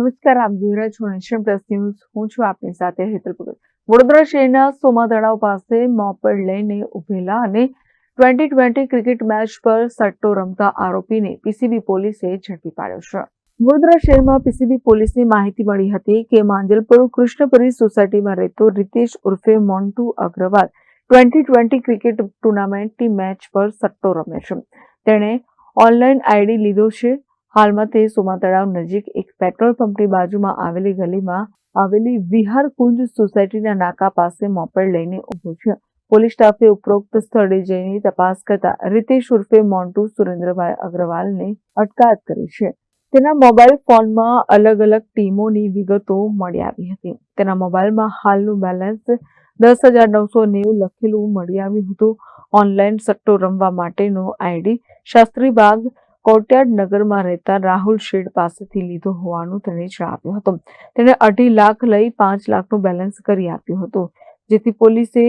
નમસ્કાર, આપ જોઈ રહ્યા છો નેશન પ્લસ ન્યૂઝ. હું છું આપની સાથે હેતલ ભગત. વડોદરા શહેરના સોમા તળાવ પાસે મોપેડ લઈને ઉભેલા અને ટ્વેન્ટી ટ્વેન્ટી ક્રિકેટ મેચ પર સટ્ટો રમતા આરોપીને પીસીબી પોલીસે ઝડપી પાડ્યો છે. વડોદરા શહેરમાં પીસીબી પોલીસની માહિતી મળી હતી કે માંજલપુર કૃષ્ણપુરી સોસાયટીમાં રહેતો રીતેશ ઉર્ફે Montu Agarwal twenty twenty cricket ટુર્નામેન્ટની match પર સટ્ટો રમે છે. તેણે ઓનલાઈન આઈડી લીધો છે. હાલમાં તે સોમા તળાવ નજીક એક પેટ્રોલ પંપની બાજુમાં આવેલી ગલીમાં આવેલી વિહાર કુંજ સોસાયટીના નાકા પાસે મોપેડ લઈને ઊભો છે પોલીસ સ્ટાફે ઉપરોક્ત સ્થળે જઈને તપાસ કરતા રીતેશ ઉર્ફે મોન્ટુ સુરેન્દ્રભાઈ અગ્રવાલને અટકાયત કરી છે. તેના મોબાઈલ ફોનમાં અલગ અલગ ટીમોની વિગતો મળી આવી હતી. તેના મોબાઈલમાં હાલનું બેલેન્સ દસ હજાર નવસો નેવું લખેલું મળી આવ્યું હતું. ઓનલાઈન સટ્ટો રમવા માટેનો આઈડી, શાસ્ત્રી બાગ કોર્ટયાર્ડ નગરમાં રહેતા રાહુલ શેડ પાસેથી લીધો હોવાનું તેણે જણાવ્યું હતું. તેણે અઢી લાખ લઈ પાંચ લાખનું બેલેન્સ કરી આપ્યું હતું, જેથી પોલીસે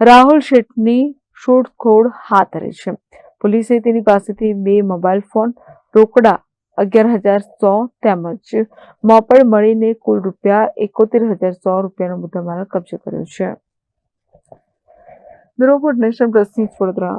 રાહુલ શેઠની શોધખોળ હાથ ધરી છે. પોલીસે તેની પાસેથી બે મોબાઈલ ફોન રોકડા અગિયાર હજાર સો તેમજ મોપડ મળીને કુલ રૂપિયા એકોતેર હજાર સો રૂપિયાનો મુદ્દામાલ કબજે કર્યો છે. Bureau national nation plus news Vadodara.